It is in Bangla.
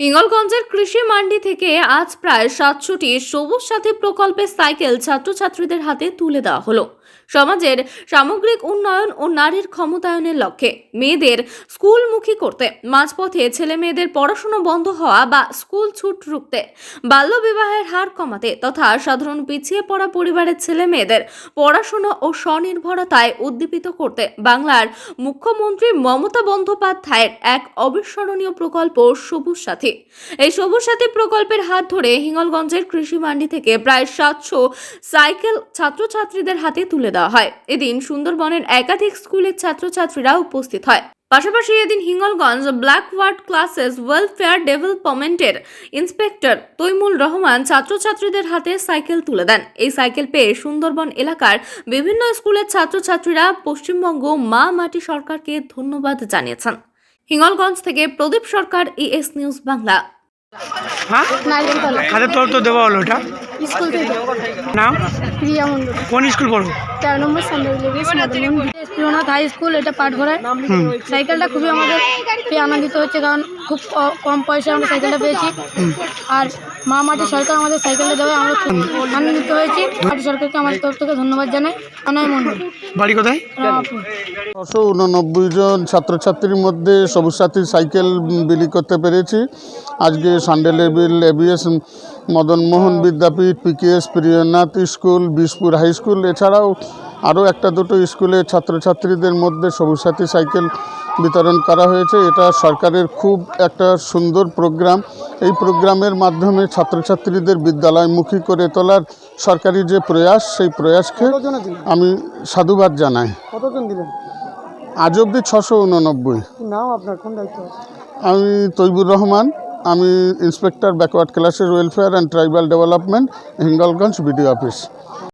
হিঙ্গলগঞ্জের কৃষি মান্ডি থেকে আজ প্রায় সাতশোটি সবুজ সাথী প্রকল্পের সাইকেল ছাত্রছাত্রীদের হাতে তুলে দেওয়া হলো। সমাজের সামগ্রিক উন্নয়ন ও নারীর ক্ষমতায়নের লক্ষ্যে মেয়েদের স্কুলমুখী করতে, মাঝপথে ছেলে মেয়েদের পড়াশুনো বন্ধ হওয়া বা স্কুল ছুট রুখতে, বাল্যবিবাহের হার কমাতে তথা সাধারণ পিছিয়ে পড়া পরিবারের ছেলে মেয়েদের পড়াশুনো ও স্বনির্ভরতায় উদ্দীপিত করতে বাংলার মুখ্যমন্ত্রী মমতা বন্দ্যোপাধ্যায়ের এক অবিস্মরণীয় প্রকল্প সবুজ সাথী এই সবুজ সাথী প্রকল্পের হাত ধরে হিঙ্গলগঞ্জের কৃষি মান্ডি থেকে প্রায় সাতশো সাইকেল ছাত্রছাত্রীদের হাতে তুলে দেওয়া হয়। এদিন সুন্দরবনের একাধিক স্কুলের ছাত্রছাত্রীরা উপস্থিত হয়। পাশাপাশি এদিন Hingalganj backward classes welfare ডেভেলপমেন্টের ইন্সপেক্টর তৈমুল রহমান ছাত্রছাত্রীদের হাতে সাইকেল তুলে দেন। এই সাইকেল পেয়ে সুন্দরবন এলাকার বিভিন্ন স্কুলের ছাত্রছাত্রীরা পশ্চিমবঙ্গ মা মাটি সরকারকে ধন্যবাদ জানিয়েছেন। হিঙ্গলগঞ্জ থেকে প্রদীপ সরকার ইএস নিউজ বাংলা। হ্যাঁ? তরফ তো দেওয়া হলো এটা। স্কুল থেকে। নাম? প্রিয়া মন্ডল কোন স্কুল পড়ো? চার নম্বর সান্ডার হাই স্কুল। এটা পাঠঘরায় সাইকেলটা খুবই আমাদের পেয়ে আনন্দিত হচ্ছে কারণ খুব কম পয়সায় আমরা সাইকেলটা পেয়েছি। আর মা মাটি সরকার আমাদের সাইকেলটা আমরা খুব আনন্দিত হয়েছি। মাটি সরকারকে আমাদের তরফ থেকে ধন্যবাদ জানাই। অনয় মন্ডল বাড়ি কোথায়? ছশো উননব্বই জন ছাত্রছাত্রীর মধ্যে সবুজ সাথী সাইকেল বিলি করতে পেরেছি। আজকে Sunday level ABS Madanmohan Vidyapith PKS Priyanath school Bishpur high school এছাড়াও আরও একটা দুটো স্কুলে ছাত্রছাত্রীদের মধ্যে সবুজ সাথী সাইকেল বিতরণ করা হয়েছে। এটা সরকারের খুব একটা সুন্দর প্রোগ্রাম। এই প্রোগ্রামের মাধ্যমে ছাত্রছাত্রীদের বিদ্যালয়মুখী করে তোলার সরকারি যে প্রয়াস সেই প্রয়াসকে আমি সাধুবাদ জানাই। আজ অবধি ছশো উননব্বই। আমি তৈবুর রহমান। আমি ইন্সপেক্টর ব্যাকওয়ার্ড ক্লাসের welfare and tribal development Hingalganj BDO office